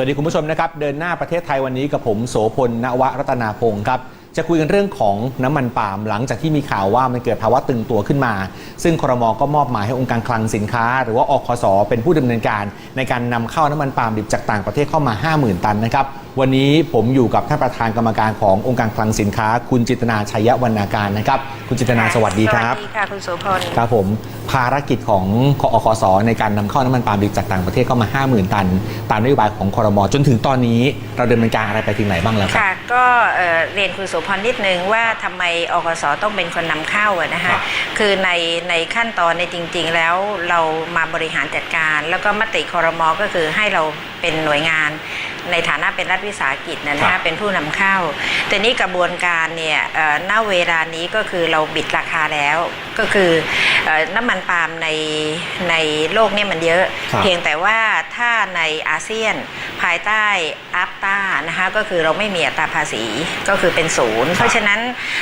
วัสดีคุณผู้ชมนะครับ เดินหน้าประเทศไทยวันนี้กับผมโสพลนวรัตนาพงศ์ครับ จะคุยกันเรื่องของน้ำมันปาล์มหลังจากที่มีข่าวว่ามันเกิดภาวะตึงตัวขึ้นมา ซึ่งครมก็มอบหมายให้องค์การคลังสินค้า หรือว่าอคสเป็นผู้ดำเนินการ ในการนำเข้าน้ำมันปาล์มดิบจากต่างประเทศเข้ามา 50,000 ตันนะครับ วันนี้ผมอยู่กับท่านประธานกรรมการขององค์การคลังสินค้า คุณจิตนาชัยวรรณาการนะครับ คุณจิตนาสวัสดีครับ สวัสดีค่ะ คุณโสพล ครับผมภารกิจของคอคสในการนำเข้าน้ำมันปาล์มดิบจากต่างประเทศเข้ามา 50,000 ตัน ตามนโยบายของคอรมอจนถึงตอนนี้เราดำเนินการอะไรไปถึงไหนบ้างแล้วครับ ค่ะ ก็เอ่อเรียนคุณโสพลนิดนึงว่าทำไมอกสต้องเป็นคนนำเข้าอะนะครัคะบ คือในในขั้นตอนในยจริง ๆ แล้วเรามาบริหารจัดการ แล้วก็มติคอรมอก็คือให้เราเป็นหน่วยงาน ในฐานะเป็นรัฐวิสาหกิจนะครัคะบเป็นผู้นำเข้า แต่นี่กระบวนการเนี่ยเอ่อณเวลานี้ก็คือเราบิดราคาแล้ว ก็คือเอ่อน้ำมันปาล์มในในโลกเนี่ยมันเยอะครับเพียงแต่ว่าถ้าในอาเซียนภายใต้อัปตานะคะก็คือเราไม่มีอัตราภาษีก็คือเป็นศูนย์เพราะฉะนั้น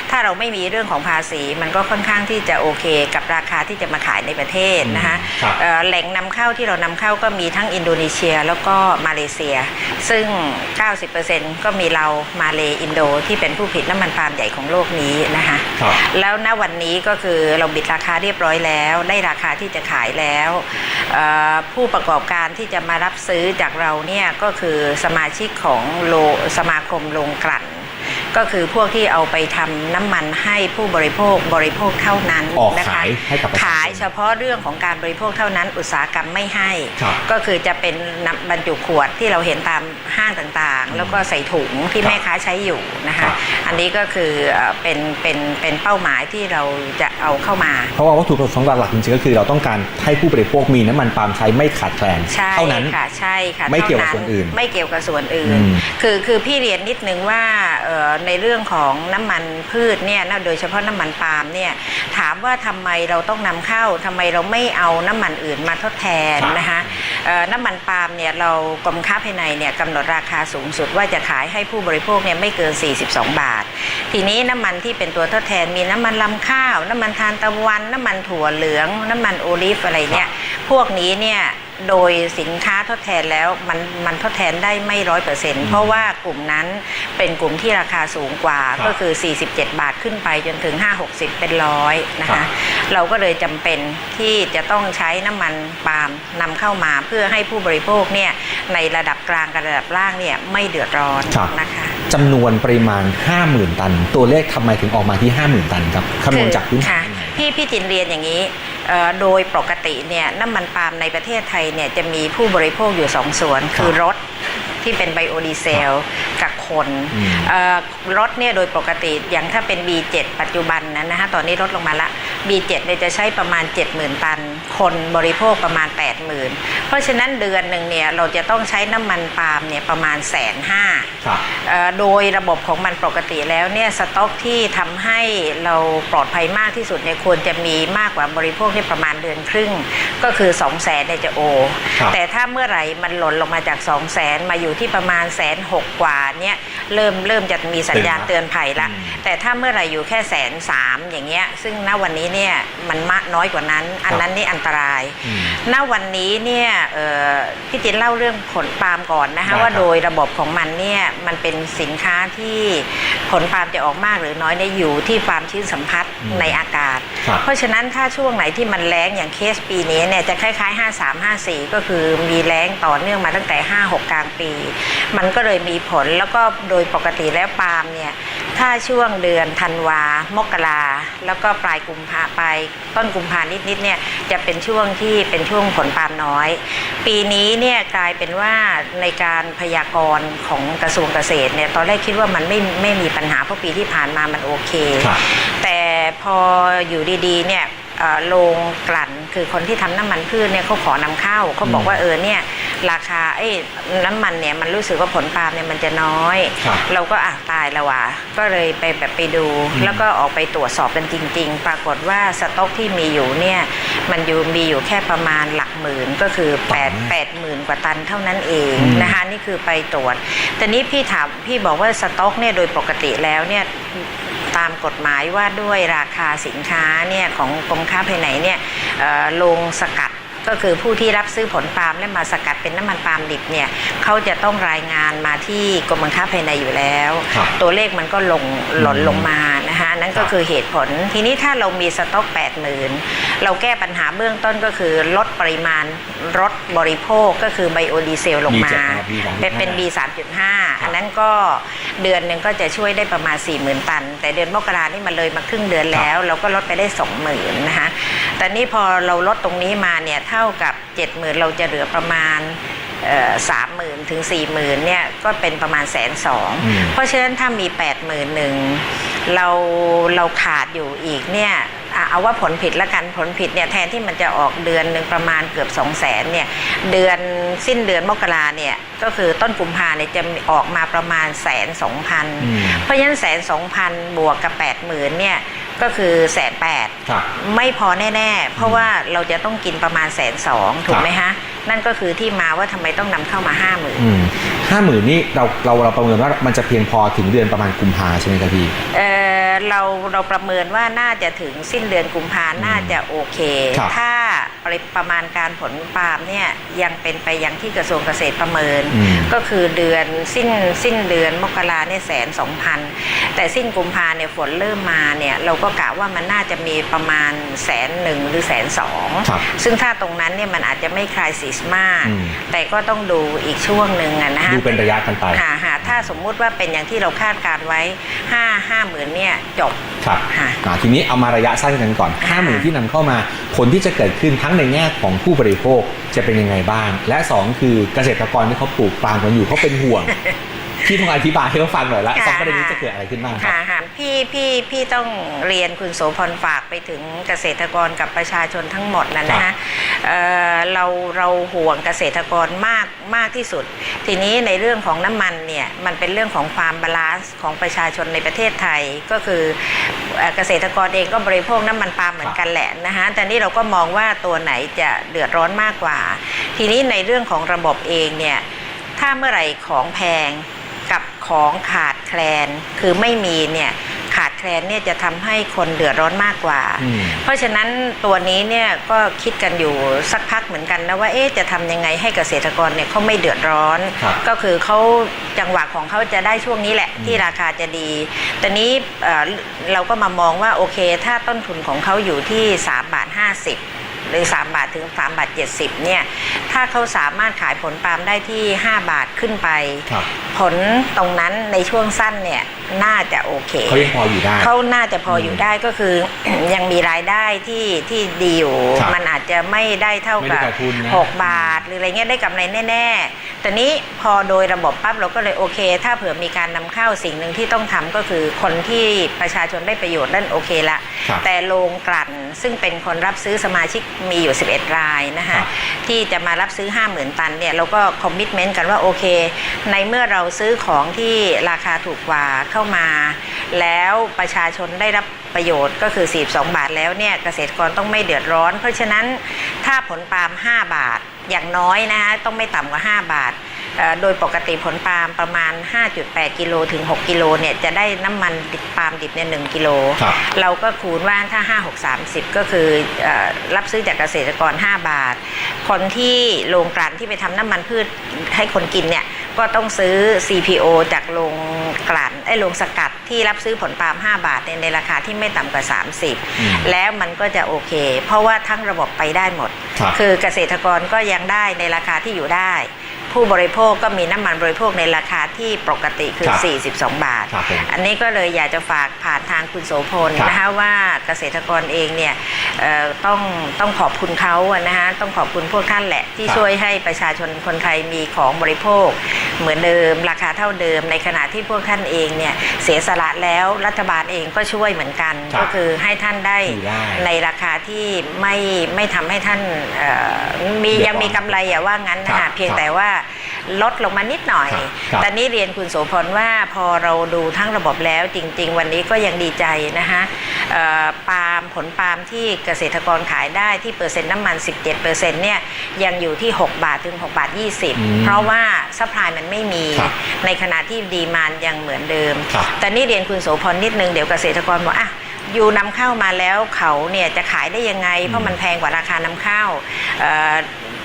ถ้าเราไม่มีเรื่องของภาษีมันก็ค่อนข้างที่จะโอเค กับราคาที่จะมาขายในประเทศนะคะครับเอ่อแหล่งนำเข้าที่เรานำเข้าก็มีทั้งอินโดนีเซียแล้วก็มาเลเซีย ซึ่ง90%ก็มีเรามาเลอินโด ที่เป็นผู้ผลิตน้ำมันปาล์มใหญ่ของโลกนี้นะคะครับ แล้วณวันนี้ก็คือเราบิดราคาเรียบร้อยแล้ว ได้ราคาที่จะขายแล้วเอ่อผู้ประกอบการที่จะมารับซื้อจากเราเนี่ยก็คือสมาชิกของโลสมาคมโรงกลั่น ก็คือพวกที่เอาไปทำน้ำมันให้ผู้บริโภคบริโภคเท่านั้นออกนะคะขายให้กับประชาชนขายเฉพาะเรื่องของการบริโภคเท่านั้น อุตสาหกรรมไม่ให้ครับก็คือจะเป็นน้ำบรรจุขวดที่เราเห็นตามห้างต่างๆ แล้วก็ใส่ถุงที่ครับแม่ค้าใช้อยู่นะครัคะบอันนี้ก็คือเอ่อเป็นเป็นเป็นเป้าหมายที่เราจะเอาเข้ามา เพราะว่าวัตถุประสงค์หลักๆจริงๆก็คือเราต้องการให้ผู้บริโภคมีน้ำมันปาล์มใช้ไม่ขาดแคลนใช่เท่านั้นค่ะใช่ค่ะไม่เกี่ยวกับท่าส่วนอื่น ไม่เกี่ยวกับส่วนอื่นอืมคือคือพี่เรียนนิดนึงว่าเอ่อในเรื่องของน้ำมันพืชเนี่ยนะโดยเฉพาะน้ำมันปาล์มเนี่ยถามว่าทำไมเราต้องนำเข้าทำไมเราไม่เอาน้ำมันอื่นมาทดแทนครับนะคะเอ่อน้ำมันปาล์มเนี่ยเรากรมค้าภายในเนี่ยกำหนดราคาสูงสุดว่าจะขายให้ผู้บริโภคเนี่ยไม่เกิน 42 บาท ทีนี้น้ำมันที่เป็นตัวทดแทนมีน้ำมันลำข้าว น้ำมันทานตะวัน น้ำมันถั่วเหลือง น้ำมันโอลิฟอะไรเนี่ยพวกนี้เนี่ย โดยสินค้าทดแทนแล้วมันมันทดแทนได้ไม่ร้อยเปอร์เซ็นต์เพราะว่ากลุ่มนั้นเป็นกลุ่มที่ราคาสูงกว่าครับก็คือ 47 บาทขึ้นไปจนถึง 5-60 เป็นร้อยนะครัคะ บ เราก็เลยจำเป็นที่จะต้องใช้น้ำมันปาล์มนำเข้ามาเพื่อให้ผู้บริโภคเนี่ยในระดับกลางกับระดับล่างเนี่ยไม่เดือดร้อนครับ นะคะจำนวนปริมาณ 50,000 ตัน ตัวเลขทำไมถึงออกมาที่ 50,000 ตันครับคำนวณจากพื้นฐาค่ะนยังไงพี่พี่จินเรียนอย่างนี้เอ่อ โดยปกติเนี่ยน้ำมันปาล์มในประเทศไทยเนี่ยจะมีผู้บริโภคอยู่สองส่วน คือรถที่เป็นไบโอดีเซลกับคนอืมเอ่อรถเนี่ยโดยปกติอย่างถ้าเป็น B7 ปัจจุบันนะนะคะตอนนี้ลดลงมาละ B7 เนี่ยจะใช้ประมาณ 70,000 ตัน คนบริโภคประมาณ 80,000 เพราะฉะนั้นเดือนหนึ่งเนี่ยเราจะต้องใช้น้ำมันปาล์มเนี่ยประมาณแสนห้าครับเอ่อโดยระบบของมันปกติแล้วเนี่ยสต็อกที่ทำให้เราปลอดภัยมากที่สุดเนี่ยควรจะมีมากกว่าบริโภคที่ประมาณเดือนครึ่ง ก็คือ 2 0 0แสนเนี่ยจะโอครับแต่ถ้าเมื่อไหร่มันหล่นลงมาจาก 2 0 0แสนมาอยู่ที่ประมาณแสนหกกว่าเนี่ยเริ่มเริ่มจะมีสัญญาณเตือนภัยละอืมแต่ถ้าเมื่อไหร่อยู่แค่แสนสามอย่างเงี้ยซึ่งณวันนี้เนี่ยมันมากน้อยกว่านั้น อันนั้นนี่อันตรายอืมณวันนี้เนี่ยเอ่อพี่จินเล่าเรื่องผลปาล์มก่อนนะคะได้ว่าครับโดยระบบของมันเนี่ยมันเป็นสินค้าที่ผลปาล์มจะออกมากหรือน้อยเนี่ยอยู่ที่ความชื้นสัมผัสอืมในอากาศครับเพราะฉะนั้นถ้าช่วงไหนที่มันแรงอย่างเคสปีนี้เนี่ยจะคล้าย ๆ 53 54 ก็คือมีแรงต่อเนื่องมาตั้งแต่ 5 6 กลางปี มันก็เลยมีผลแล้วก็โดยปกติแล้วปาล์มเนี่ย ถ้าช่วงเดือนธันวา มกราแล้วก็ปลายกุมภาไปลายต้นกุมภานิดๆเนี่ยจะเป็นช่วงที่เป็นช่วงผลปาล์มน้อย ปีนี้เนี่ยกลายเป็นว่าในการพยากรณ์ของกระทรวงเกษตรเนี่ยตอนแรกคิดว่ามันไม่ไม่มีปัญหาเพราะปีที่ผ่านมามันโอเคครับแต่พออยู่ดีๆเนี่ยเอ่อโรงกลั่นคือคนที่ทำน้ำมันพืชเนี่ยเขาขอนำเข้าเขาบอกว่าเออเนี่ย ราคาไอ้น้ำมันเนี่ยมันรู้สึกว่าผลปาล์มเนี่ยมันจะน้อย ครับเราก็อะตายแล้วว่ะก็เลยไปแบบไปดู อืม แล้วก็ออกไปตรวจสอบกันจริง ๆ ปรากฏว่าสต็อกที่มีอยู่เนี่ยมันอยู่มีอยู่แค่ประมาณหลักหมื่นก็คือ8 8หมื่นกว่าตันเท่านั้นเองอืม นะคะนี่คือไปตรวจแต่นี้พี่ถามพี่บอกว่าสต็อกเนี่ยโดยปกติแล้วเนี่ยตามกฎหมายว่าด้วยราคาสินค้าเนี่ยของกรมค้าภายในเนี่ยเอ่อโรงสกัด ก็คือผู้ที่รับซื้อผลปาล์มและมาสกัดเป็นน้ำมันปาล์มดิบเนี่ยเขาจะต้องรายงานมาที่กรมบังคับภายในอยู่แล้ว ครับตัวเลขมันก็ลงหล่นอืมลงมานะคะนั่นครัก็บคือเหตุผล ทีนี้ถ้าเรามีสต็อก 80,000 เราแก้ปัญหาเบื้องต้นก็คือลดปริมาณรถบริโภคก็คือไบโอดีเซลลงมา B7 นะครับ B3.5 เป็นเป็น B 3.5 อันนั้นก็เดือนหนึ่งก็จะช่วยได้ประมาณ 40,000 ตัน แต่เดือนมกรานี่มันเลยมาครึ่งเดือนแล้ว เราก็ลดไปได้ 20,000นะคะ แต่นี่พอเราลดตรงนี้มาเนี่ยเท่ากับ 70,000 เราจะเหลือประมาณสามหมื่นถึงสี่หมื่นเนี่ยก็เป็นประมาณแสนสองอืมเพราะฉะนั้นถ้ามี8ปดหมื่นหนึ่งเราเราขาดอยู่อีกเนี่ยอะเอาว่าผลผิดละกันผลผิดเนี่ยแทนที่มันจะออกเดือนหนึ่งประมาณเกือบ2 0 0แสนเนี่ยเดือนสิ้นเดือนมกราเนี่ยก็คือต้นกุมภาเนี่ยจะออกมาประมาณแสนสองพันอืมเพราะฉะนั้นแสนสองพันบวกกับ8ปดหมื่นเนี่ยก็คือแสนแปดครับ ไม่พอแน่ๆ เพราะว่าเราจะต้องกินประมาณแสนสองถูกไหมฮะ นั่นก็คือที่มาว่าทำไมต้องนำเข้ามาห้าหมื่นห้าหมื่นนี่เราเราเราประเมินว่ามันจะเพียงพอถึงเดือนประมาณกุมภาใช่ไหมครับพี่เอ่อเราเราประเมินว่าน่าจะถึงสิ้นเดือนกุมภาน่าจะโอเคครับถ้า ปริประมาณการผลปาล์มเนี่ยยังเป็นไปอย่างที่กระทรวงเกษตรประเมินอืมก็คือเดือนสิ้นสิ้นเดือนมกราเนี่ยแสนสองพันแต่สิ้นกุมภาเนี่ยฝนเริ่มมาเนี่ยเราก็กะว่ามันน่าจะมีประมาณแสนหนึ่งหรือแสนสองครับซึ่งถ้าตรงนั้นเนี่ยมันอาจจะไม่คลายซิสมากอืมแต่ก็ต้องดูอีกช่วงหนึ่งอะนะฮะดูเป็นระยะกันไปหาหาถ้าสมมุติว่าเป็นอย่างที่เราคาดการไว้ห้าห้าหมื่นเนี่ยจบครับค่ะอ่าทีนี้เอามาระยะสั้นกันก่อนห้าหมื่นที่นำเข้ามาผลที่จะเกิดขึ้นทั้งในแง่ของผู้บริโภคจะเป็นยังไงบ้าง และสองคือเกษตรกรที่เขาปลูกปาล์มกันอยู่เขาเป็นห่วง พี่ต้องอธิบายให้เขาฟังหน่อยละค่ะสองประเด็นนี้จะเกิดอะไรขึ้นบ้างครับค่ะค่ะพี่พี่พี่ต้องเรียนคุณโสพรฝากไปถึงเกษตรกรกับประชาชนทั้งหมดนะครันะบเอ่อเราเราห่วงเกษตรกรมากมากที่สุด ทีนี้ในเรื่องของน้ำมันเนี่ยมันเป็นเรื่องของความบาลานซ์ของประชาชนในประเทศไทยก็คือเอ่อเกษตรกรเองก็บริโภคน้ำมันปาล์มเหมือนกันแหละนะคะแต่นี่เราก็มองว่าตัวไหนจะเดือดร้อนมากกว่า ทีนี้ในเรื่องของระบบเองเนี่ยถ้าเมื่อไหร่ของแพง กับของขาดแคลน คือไม่มีเนี่ยขาดแคลนเนี่ยจะทำให้คนเดือดร้อนมากกว่าอืมเพราะฉะนั้นตัวนี้เนี่ยก็คิดกันอยู่สักพักเหมือนกันนะว่าเอ๊ะจะทำยังไงให้เกษตรกรเนี่ยเขาไม่เดือดร้อนครับก็คือเขาจังหวะของเขาจะได้ช่วงนี้แหละที่ราคาจะดีแต่นี้เอ่อเราก็มามองว่าโอเค ถ้าต้นทุนของเขาอยู่ที่3บาท50 หรือ 3 บาทถึง3บาท70เนี่ยถ้าเขาสามารถขายผลปาล์มได้ที่ 5 บาทขึ้นไปครับผลตรงนั้นในช่วงสั้นเนี่ย น่าจะโอเคเขายังพออยู่ได้ เขาน่าจะพออยู่ได้ก็คือ ยังมีรายได้ที่ที่ดีอยู่ ครับมันอาจจะไม่ได้เท่าไม่ได้กับขาดทุนนะ6บาท หรืออะไรเงี้ยได้กำไรแน่ๆแต่นี้พอโดยระบบปั๊บเราก็เลยโอเค ถ้าเผื่อมีการนำเข้าสิ่งหนึ่งที่ต้องทำก็คือคนที่ประชาชนได้ประโยชน์นั่นโอเคละ ครับ แต่โรงกลั่นซึ่งเป็นคนรับซื้อสมาชิกมีอยู่ 11 รายนะครัคะ บ ที่จะมารับซื้อ 50,000 ตันเนี่ยเราก็คอมมิชเมนต์กันว่าโอเค ในเมื่อเราซื้อของที่ราคาถูกกว่าเข้ามา แล้วประชาชนได้รับประโยชน์ก็คือ 42 บาทแล้วเนี่ยเกษตรกรต้องไม่เดือดร้อน เพราะฉะนั้นถ้าผลปาล์ม 5 บาทอย่างน้อยนะคะต้องไม่ต่ำกว่า 5 บาทเอ่อโดยปกติผลปาล์มประมาณ 5.8 กิโลถึง 6 กิโลเนี่ยจะได้น้ำมันดิบปาล์มดิบเนี่ย1กิโลครับเราก็คูณว่าถ้า 5 6 30 ก็คือเออรับซื้อจากเกษตรกร 5 บาท คนที่โรงกลั่นที่ไปทำน้ำมันพืชให้คนกินเนี่ย ก็ต้องซื้อ CPO จากโรงกลั่นไอ้โรงสกัดที่รับซื้อผลปาล์ม5 บาทเนี่ยในราคาที่ไม่ต่ำกว่าอืม30 แล้วมันก็จะโอเค เพราะว่าทั้งระบบไปได้หมดครับคือเกษตรกรก็ยังได้ในราคาที่อยู่ได้ ผู้บริโภคก็มีน้ำมันบริโภคในราคาที่ปกติคือ ครับ42 บาท ครับผมอันนี้ก็เลยอยากจะฝากผ่านทางคุณโสพลครับนะคะว่าเกษตรกรเองเนี่ยเอ่อต้องต้องขอบคุณเขาอะนะคะต้องขอบคุณพวกท่านแหละ ที่ครับ ช่วยให้ประชาชนคนไทยมีของบริโภค เหมือนเดิมราคาเท่าเดิม ในขณะที่พวกท่านเองเนี่ยเสียสละแล้วรัฐบาลเองก็ช่วยเหมือนกัน ครับก็คือให้ท่านได้อยู่ได้ในราคาที่ไม่ไม่ทำให้ท่านเอ่อมีเดือดร้อนยังมีกำไรอย่าว่างั้นนะครัคะบเพียงแต่ว่า ลดลงมานิดหน่อยครับครับแต่นี่เรียนคุณโสพลว่าพอเราดูทั้งระบบแล้วจริง ๆ วันนี้ก็ยังดีใจนะคะเอ่อปาล์มผลปาล์มที่เกษตรกรขายได้ที่เปอร์เซ็นต์น้ำมัน 17%เนี่ยยังอยู่ที่ 6 บาทถึง 6 บาท อืม20 เพราะว่าซัพพลายมันไม่มีครับในขณะที่ดีมานยังเหมือนเดิม ครับ แต่นี่เรียนคุณโสพลนิดนึงเดี๋ยวเกษตรกรบอกอะยูนำเข้ามาแล้วเขาเนี่ยจะขายได้ยังไง เพราะมันแพงกว่าราคานำเข้าเอ่อ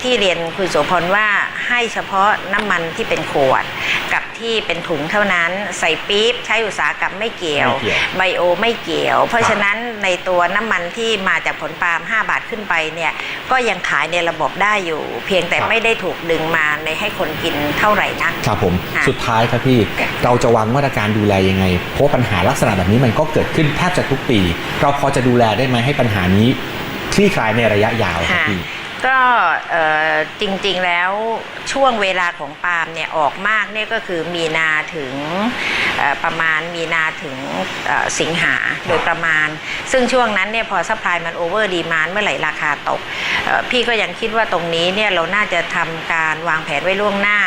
ที่เรียนคุณโสพลว่าให้เฉพาะน้ำมันที่เป็นขวด กับที่เป็นถุงเท่านั้น ใส่ปี๊บใช้อุตสาหกรรมไม่เกี่ยว ไม่เกี่ยวไบโอไม่เกี่ยว เพราะฉะนั้นในตัวน้ำมันที่มาจากผลปาล์ม5 บาทขึ้นไปเนี่ยก็ยังขายในระบบได้อยู่ เพียงแต่ไม่ได้ถูกดึงมาในให้คนกินเท่าไหร่นัก ครับผม ค่ะสุดท้ายครับพี่ ค่ะ เราจะวางมาตรการดูแลยังไง เพราะว่าปัญหาลักษณะแบบนี้มันก็เกิดขึ้นแทบจะทุกปี เราพอจะดูแลได้ไหมให้ปัญหานี้คลี่คลายในระยะยาวครับค่ะพี่ ก็จริงๆแล้วช่วงเวลาของปาล์มเนี่ยออกมากเนี่ยก็คือมีนาถึงประมาณมีนาถึงสิงหาโดยประมาณ ซึ่งช่วงนั้นเนี่ยพอซัพพลายมันโอเวอร์ดีมานเมื่อไหร่ราคาตก พี่ก็ยังคิดว่าตรงนี้เนี่ยเราน่าจะทำการวางแผนไว้ล่วงหน้า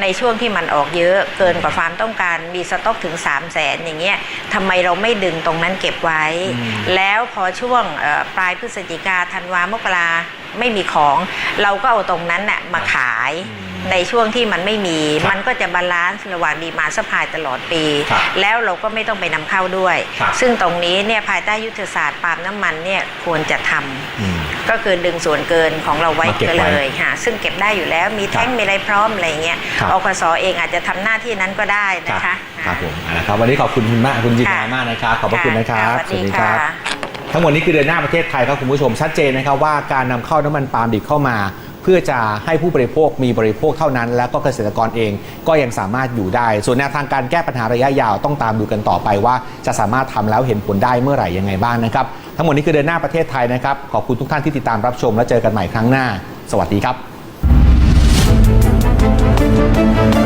ในช่วงที่มันออกเยอะเกินกว่าความต้องการมีสต็อกถึง 3 0 0แสนอย่างเงี้ยทำไมเราไม่ดึงตรงนั้นเก็บไว้อืมแล้วพอช่วงเอ่อปลายพฤศจิกาธันวามกราไม่มีของเราก็เอาตรงนั้นน่ะมาขายอืมในช่วงที่มันไม่มีครับมันก็จะบาลานซ์ระหว่างดีมาสพายตลอดปีครับแล้วเราก็ไม่ต้องไปนำเข้าด้วยครับซึ่งตรงนี้เนี่ยภายใต้ยุทธศาสตร์ปาล์มน้ำมันเนี่ยควรจะทำอืม ก็คือดึงส่วนเกินของเราไว้มาเก็บก็ไว้เลยค่ะซึ่งเก็บได้อยู่แล้วมีแท้งครับมีอะไรพร้อมอะไรเงี้ยครับอคสเองอาจจะทำหน้าที่นั้นก็ได้ครับนะคะครับผมเอาละครับวันนี้ขอบคุณคุณมากคุณจินดามากนะครับขอบพระคุณนะครับสวัสดีค่ะทั้งหมดนี้คือเดินหน้าประเทศไทยครับคุณผู้ชมชัดเจนนะครับว่าการนำเข้าน้ำมันปาล์มดิบเข้ามาเพื่อจะให้ผู้บริโภคมีบริโภคเท่านั้น แล้วก็เกษตรกรเองก็ยังสามารถอยู่ได้ ส่วนแนวทางการแก้ปัญหาระยะยาวต้องตามดูกันต่อไปว่า จะสามารถทำแล้วเห็นผลได้เมื่อไหร่ยังไงบ้างนะครับ ทั้งหมดนี้คือเดินหน้าประเทศไทยนะครับ ขอบคุณทุกท่านที่ติดตามรับชม และเจอกันใหม่ครั้งหน้า สวัสดีครับ